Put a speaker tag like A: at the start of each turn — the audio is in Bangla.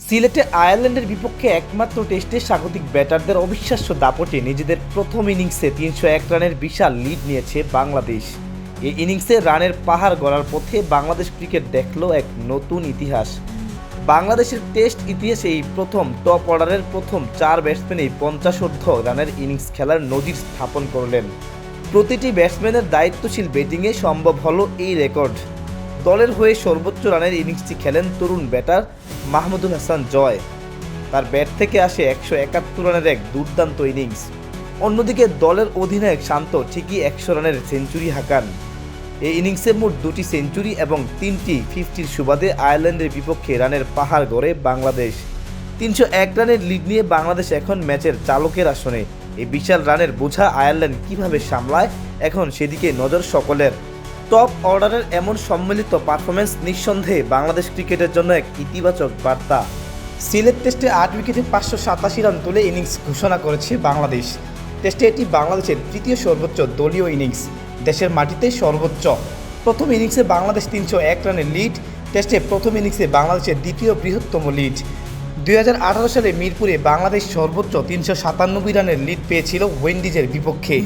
A: সিলেটে আয়ারল্যান্ডের বিপক্ষে একমাত্র টেস্টে স্বাগতিক ব্যাটারদের অবিশ্বাস্য দাপটে নিজেদের প্রথম ইনিংসে তিনশো এক রানের বিশাল লিড নিয়েছে বাংলাদেশ। এই ইনিংসে রানের পাহাড় গড়ার পথে বাংলাদেশ ক্রিকেট দেখল এক নতুন ইতিহাস। বাংলাদেশের টেস্ট ইতিহাসে এই প্রথম টপ অর্ডারের প্রথম চার ব্যাটসম্যানই পঞ্চাশোর্ধ রানের ইনিংস খেলার নজির স্থাপন করলেন। প্রতিটি ব্যাটসম্যানের দায়িত্বশীল ব্যাটিংয়ে সম্ভব হলো এই রেকর্ড। দলের হয়ে সর্বোচ্চ রানের ইনিংসটি খেলেন তরুণ ব্যাটার মাহমুদুল হাসান জয়। তার ব্যাট থেকে আসে একশো একাত্তর রানের এক দুর্দান্ত ইনিংস। অন্যদিকে দলের অধিনায়ক শান্ত ঠিকই একশো রানের সেঞ্চুরি হাঁকান। এই ইনিংসে মোট দুটি সেঞ্চুরি এবং তিনটি ফিফটির সুবাদে আয়ারল্যান্ডের বিপক্ষে রানের পাহাড় গড়ে বাংলাদেশ। তিনশো এক রানের লিড নিয়ে বাংলাদেশ এখন ম্যাচের চালকের আসনে। এই বিশাল রানের বোঝা আয়ারল্যান্ড কীভাবে সামলায়, এখন সেদিকে নজর সকলের। টপ অর্ডারের এমন সম্মিলিত পারফরমেন্স নিঃসন্দেহে বাংলাদেশ ক্রিকেটের জন্য এক ইতিবাচক বার্তা। সিলেট টেস্টে আট উইকেটে পাঁচশো সাতাশি রান তুলে ইনিংস ঘোষণা করেছে বাংলাদেশ। টেস্টে এটি বাংলাদেশের তৃতীয় সর্বোচ্চ দলীয় ইনিংস, দেশের মাটিতে সর্বোচ্চ। প্রথম ইনিংসে বাংলাদেশ তিনশো এক রানের লিড, টেস্টে প্রথম ইনিংসে বাংলাদেশের দ্বিতীয় বৃহত্তম লিড। দুই হাজার আঠারো সালে মিরপুরে বাংলাদেশ সর্বোচ্চ তিনশো সাতানব্বই রানের লিড পেয়েছিল ওয়েন্ডিজের বিপক্ষে।